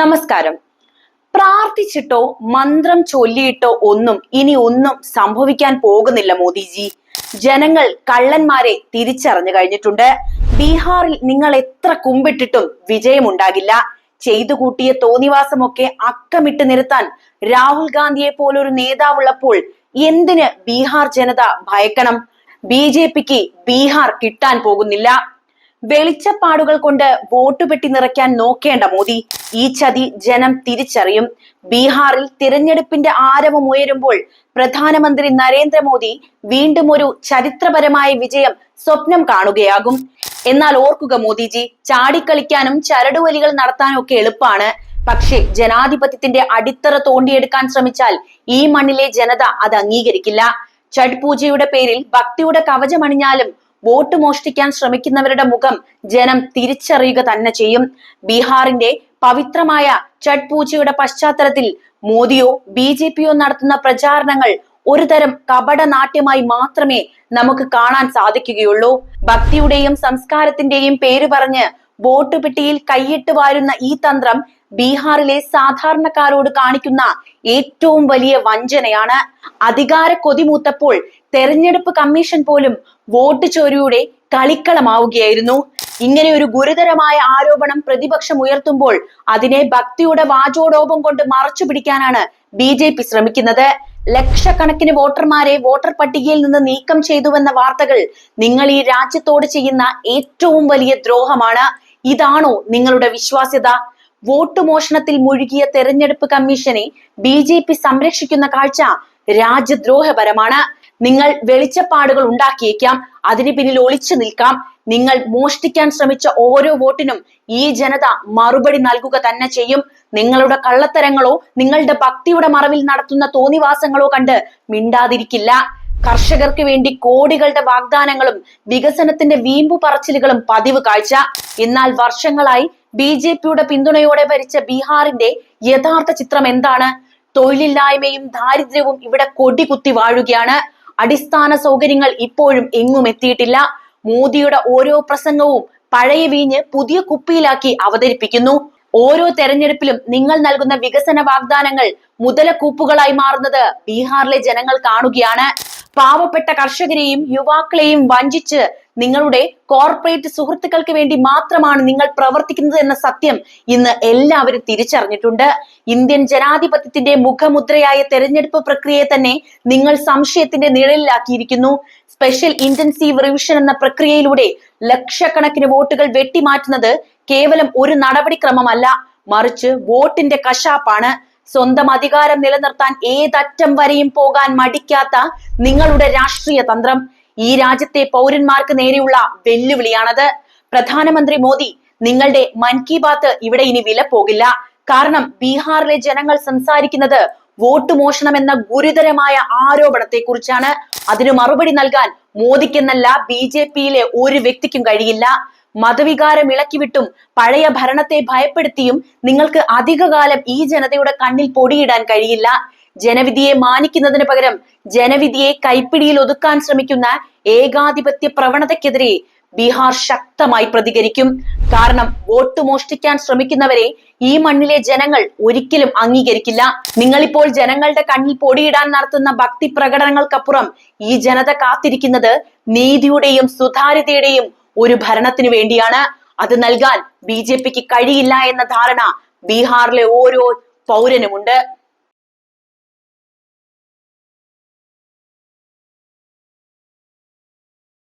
നമസ്കാരം. പ്രാർത്ഥിച്ചിട്ടോ മന്ത്രം ചൊല്ലിയിട്ടോ ഒന്നും ഇനി ഒന്നും സംഭവിക്കാൻ പോകുന്നില്ല മോദിജി. ജനങ്ങൾ കള്ളന്മാരെ തിരിച്ചറിഞ്ഞു കഴിഞ്ഞിട്ടുണ്ട്. ബീഹാറിൽ നിങ്ങൾ എത്ര കുമ്പിട്ടിട്ടും വിജയമുണ്ടാകില്ല. ചെയ്തു കൂട്ടിയ തോന്നിവാസമൊക്കെ അക്കമിട്ട് നിർത്താൻ രാഹുൽ ഗാന്ധിയെ പോലൊരു നേതാവുള്ളപ്പോൾ എന്തിന് ബീഹാർ ജനത ഭയക്കണം? ബി ജെ പിക്ക് ബീഹാർ കിട്ടാൻ പോകുന്നില്ല. വെളിച്ചപ്പാടുകൾ കൊണ്ട് വോട്ട് പെട്ടി നിറയ്ക്കാൻ നോക്കേണ്ട മോദി. ഈ ചതി ജനം തിരിച്ചറിയും. ബീഹാറിൽ തിരഞ്ഞെടുപ്പിന്റെ ആരവം ഉയരുമ്പോൾ പ്രധാനമന്ത്രി നരേന്ദ്രമോദി വീണ്ടും ഒരു ചരിത്രപരമായ വിജയം സ്വപ്നം കാണുകയാകും. എന്നാൽ ഓർക്കുക മോദിജി ചാടിക്കളിക്കാനും ചരടുവലികൾ നടത്താനും ഒക്കെ എളുപ്പമാണ് പക്ഷേ ജനാധിപത്യത്തിന്റെ അടിത്തറ തോണ്ടിയെടുക്കാൻ ശ്രമിച്ചാൽ ഈ മണ്ണിലെ ജനത അത് അംഗീകരിക്കില്ല. ഛഠ് പൂജയുടെ പേരിൽ ഭക്തിയുടെ കവചമണിഞ്ഞാലും വോട്ട് മോഷ്ടിക്കാൻ ശ്രമിക്കുന്നവരുടെ മുഖം ജനം തിരിച്ചറിയുക തന്നെ ചെയ്യും. ബീഹാറിന്റെ പവിത്രമായ ഛഠ് പൂജയുടെ പശ്ചാത്തലത്തിൽ മോദിയോ ബി ജെ പിയോ നടത്തുന്ന പ്രചാരണങ്ങൾ ഒരുതരം കപട നാട്യമായി മാത്രമേ നമുക്ക് കാണാൻ സാധിക്കുകയുള്ളൂ. ഭക്തിയുടെയും സംസ്കാരത്തിന്റെയും പേര് പറഞ്ഞ് വോട്ട് പെട്ടിയിൽ കൈയിട്ട് വാരുന്ന ഈ തന്ത്രം ബീഹാറിലെ സാധാരണക്കാരോട് കാണിക്കുന്ന ഏറ്റവും വലിയ വഞ്ചനയാണ്. അധികാര കൊതിമൂത്തപ്പോൾ തെരഞ്ഞെടുപ്പ് കമ്മീഷൻ പോലും വോട്ട് ചോരിയുടെ കളിക്കളമാവുകയായിരുന്നു. ഇങ്ങനെ ഒരു ഗുരുതരമായ ആരോപണം പ്രതിപക്ഷം ഉയർത്തുമ്പോൾ അതിനെ ഭക്തിയുടെ വാചോടോപം കൊണ്ട് മറച്ചു പിടിക്കാനാണ് ബി ജെ പി ശ്രമിക്കുന്നത്. ലക്ഷക്കണക്കിന് വോട്ടർമാരെ വോട്ടർ പട്ടികയിൽ നിന്ന് നീക്കം ചെയ്തുവെന്ന വാർത്തകൾ നിങ്ങൾ ഈ രാജ്യത്തോട് ചെയ്യുന്ന ഏറ്റവും വലിയ ദ്രോഹമാണ്. ഇതാണോ നിങ്ങളുടെ വിശ്വാസ്യത? വോട്ട് മോഷണത്തിൽ മുഴുകിയ തെരഞ്ഞെടുപ്പ് കമ്മീഷനെ ബി ജെ പി സംരക്ഷിക്കുന്ന കാഴ്ച രാജ്യദ്രോഹപരമാണ്. നിങ്ങൾ വെളിച്ചപ്പാടുകൾ ഉണ്ടാക്കിയേക്കാം അതിന് പിന്നിൽ ഒളിച്ചു നിൽക്കാം. നിങ്ങൾ മോഷ്ടിക്കാൻ ശ്രമിച്ച ഓരോ വോട്ടിനും ഈ ജനത മറുപടി നൽകുക തന്നെ ചെയ്യും. നിങ്ങളുടെ കള്ളത്തരങ്ങളോ നിങ്ങളുടെ ഭക്തിയുടെ മറവിൽ നടത്തുന്ന തോന്നിവാസങ്ങളോ കണ്ട് മിണ്ടാതിരിക്കില്ല. കർഷകർക്ക് വേണ്ടി കോടികളുടെ വാഗ്ദാനങ്ങളും വികസനത്തിന്റെ വീമ്പു പറച്ചിലുകളും പതിവ് കാഴ്ച. എന്നാൽ വർഷങ്ങളായി ബി ജെ പിയുടെ പിന്തുണയോടെ ഭരിച്ച ബീഹാറിന്റെ യഥാർത്ഥ ചിത്രം എന്താണ്? തൊഴിലില്ലായ്മയും ദാരിദ്ര്യവും ഇവിടെ കൊടികുത്തി വാഴുകയാണ്. അടിസ്ഥാന സൗകര്യങ്ങൾ ഇപ്പോഴും എങ്ങും എത്തിയിട്ടില്ല. മോദിയുടെ ഓരോ പ്രസംഗവും പഴയ വീഞ്ഞ് പുതിയ കുപ്പിയിലാക്കി അവതരിപ്പിക്കുന്നു. ഓരോ തെരഞ്ഞെടുപ്പിലും നിങ്ങൾ നൽകുന്ന വികസന വാഗ്ദാനങ്ങൾ മുതലക്കൂപ്പുകളായി മാറുന്നത് ബീഹാറിലെ ജനങ്ങൾ കാണുകയാണ്. പാവപ്പെട്ട കർഷകരെയും യുവാക്കളെയും വഞ്ചിച്ച് നിങ്ങളുടെ കോർപ്പറേറ്റ് സുഹൃത്തുക്കൾക്ക് വേണ്ടി മാത്രമാണ് നിങ്ങൾ പ്രവർത്തിക്കുന്നത് എന്ന സത്യം ഇന്ന് എല്ലാവരും തിരിച്ചറിഞ്ഞിട്ടുണ്ട്. ഇന്ത്യൻ ജനാധിപത്യത്തിന്റെ മുഖമുദ്രയായ തെരഞ്ഞെടുപ്പ് പ്രക്രിയയെ തന്നെ നിങ്ങൾ സംശയത്തിന്റെ നിഴലിലാക്കിയിരിക്കുന്നു. സ്പെഷ്യൽ ഇന്റൻസീവ് റിവിഷൻ എന്ന പ്രക്രിയയിലൂടെ ലക്ഷക്കണക്കിന് വോട്ടുകൾ വെട്ടിമാറ്റുന്നത് കേവലം ഒരു നടപടിക്രമമല്ല മറിച്ച് വോട്ടിന്റെ കശാപ്പാണ്. സ്വന്തം അധികാരം നിലനിർത്താൻ ഏതറ്റം വരെയും പോകാൻ മടിക്കാത്ത നിങ്ങളുടെ രാഷ്ട്രീയ തന്ത്രം. ഈ രാജ്യത്തെ പൗരന്മാർക്ക് നേരെയുള്ള വെല്ലുവിളിയാണത്. പ്രധാനമന്ത്രി മോദി നിങ്ങളുടെ മൻ കി ബാത്ത് ഇവിടെ ഇനി വില പോകില്ല. കാരണം ബീഹാറിലെ ജനങ്ങൾ സംസാരിക്കുന്നത് വോട്ട് മോഷണം എന്ന ഗുരുതരമായ ആരോപണത്തെ കുറിച്ചാണ് അതിന് മറുപടി നൽകാൻ മോദിക്കെന്നല്ല ബി ജെ പിയിലെ ഒരു വ്യക്തിക്കും കഴിയില്ല. മതവികാരം ഇളക്കിവിട്ടും പഴയ ഭരണത്തെ ഭയപ്പെടുത്തിയും നിങ്ങൾക്ക് അധികകാലം ഈ ജനതയുടെ കണ്ണിൽ പൊടിയിടാൻ കഴിയില്ല. ജനവിധിയെ മാനിക്കുന്നതിന് പകരം ജനവിധിയെ കൈപ്പിടിയിൽ ഒതുക്കാൻ ശ്രമിക്കുന്ന ഏകാധിപത്യ പ്രവണതയ്ക്കെതിരെ ബീഹാർ ശക്തമായി പ്രതികരിക്കും. കാരണം വോട്ട് മോഷ്ടിക്കാൻ ശ്രമിക്കുന്നവരെ ഈ മണ്ണിലെ ജനങ്ങൾ ഒരിക്കലും അംഗീകരിക്കില്ല. നിങ്ങളിപ്പോൾ ജനങ്ങളുടെ കണ്ണിൽ പൊടിയിടാൻ നടത്തുന്ന ഭക്തി പ്രകടനങ്ങൾക്കപ്പുറം ഈ ജനത കാത്തിരിക്കുന്നത് നീതിയുടെയും സുതാര്യതയുടെയും ഒരു ഭരണത്തിനു വേണ്ടിയാണ്. അത് നൽകാൻ ബി കഴിയില്ല എന്ന ധാരണ ബീഹാറിലെ ഓരോ പൗരനുമുണ്ട്.